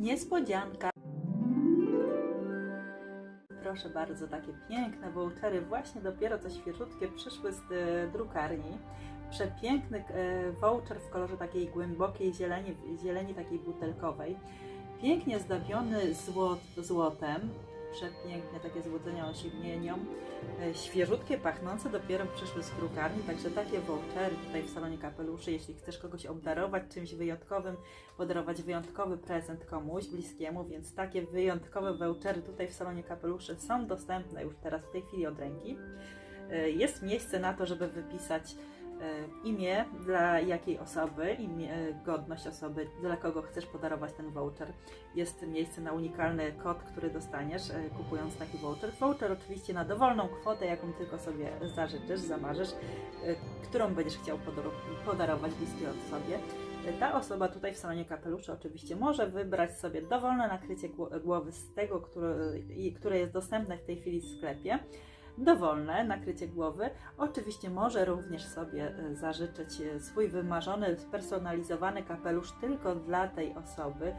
Niespodzianka. Proszę bardzo, takie piękne vouchery, właśnie dopiero co świeżutkie przyszły z e, drukarni. Przepiękny e, voucher w kolorze takiej głębokiej zieleni, zieleni takiej butelkowej. Pięknie zdobiony złot, złotem. Przepiękne takie złodzenia osiemnienią. E, Świeżutkie, pachnące dopiero przyszły z drukarni, także takie vouchery tutaj w salonie kapeluszy, jeśli chcesz kogoś obdarować czymś wyjątkowym, podarować wyjątkowy prezent komuś bliskiemu, więc takie wyjątkowe vouchery tutaj w salonie kapeluszy są dostępne już teraz w tej chwili od ręki. E, Jest miejsce na to, żeby wypisać imię dla jakiej osoby, imię, e, godność osoby, dla kogo chcesz podarować ten voucher. Jest miejsce na unikalny kod, który dostaniesz e, kupując taki voucher. Voucher oczywiście na dowolną kwotę, jaką tylko sobie zażyczysz, zamarzysz, e, którą będziesz chciał podaro- podarować bliskiej osobie. E, Ta osoba tutaj w salonie kapeluszy oczywiście może wybrać sobie dowolne nakrycie gło- głowy z tego, które jest dostępne w tej chwili w sklepie. Dowolne nakrycie głowy. Oczywiście może również sobie e, zażyczyć e, swój wymarzony, spersonalizowany kapelusz tylko dla tej osoby.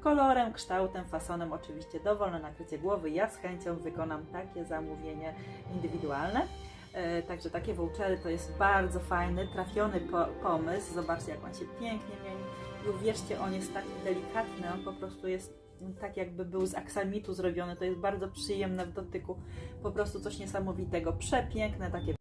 Kolorem, kształtem, fasonem oczywiście dowolne nakrycie głowy. Ja z chęcią wykonam takie zamówienie indywidualne. E, Także takie vouchery to jest bardzo fajny, trafiony po, pomysł. Zobaczcie, jak on się pięknie mieni. I uwierzcie, on jest taki delikatny, on po prostu jest tak jakby był z aksamitu zrobiony. To jest bardzo przyjemne w dotyku. Po prostu coś niesamowitego. Przepiękne takie.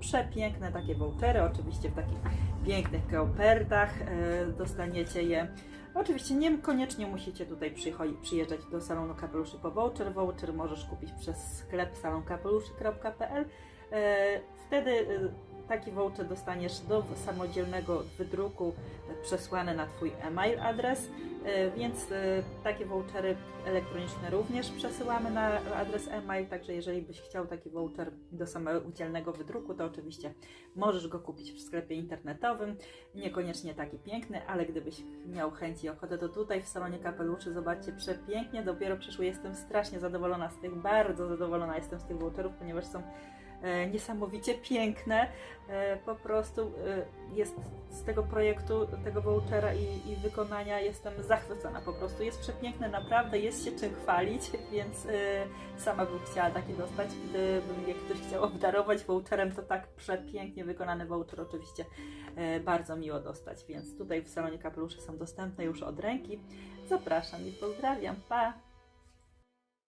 Przepiękne takie vouchery, oczywiście w takich pięknych kopertach e, dostaniecie je. Oczywiście niekoniecznie musicie tutaj przyjeżdżać do salonu kapeluszy po voucher. Voucher możesz kupić przez sklep salonkapeluszy.pl. E, Wtedy e, taki voucher dostaniesz do samodzielnego wydruku przesłany na Twój e-mail adres, e, więc e, takie vouchery elektroniczne również przesyłamy na adres e-mail, także jeżeli byś chciał taki voucher do samodzielnego wydruku, to oczywiście możesz go kupić w sklepie internetowym, niekoniecznie taki piękny, ale gdybyś miał chęć i ochotę, to tutaj w salonie kapeluszy, zobaczcie, przepięknie, dopiero przyszły, jestem strasznie zadowolona z tych, bardzo zadowolona jestem z tych voucherów, ponieważ są niesamowicie piękne. E, po prostu e, jest z tego projektu, tego vouchera i, i wykonania jestem zachwycona. Po prostu jest przepiękne, naprawdę jest się czym chwalić, więc e, sama bym chciała taki dostać. Gdyby mnie ktoś chciał obdarować voucherem, to tak przepięknie wykonany voucher oczywiście e, bardzo miło dostać. Więc tutaj w salonie kapelusze są dostępne już od ręki. Zapraszam i pozdrawiam. Pa!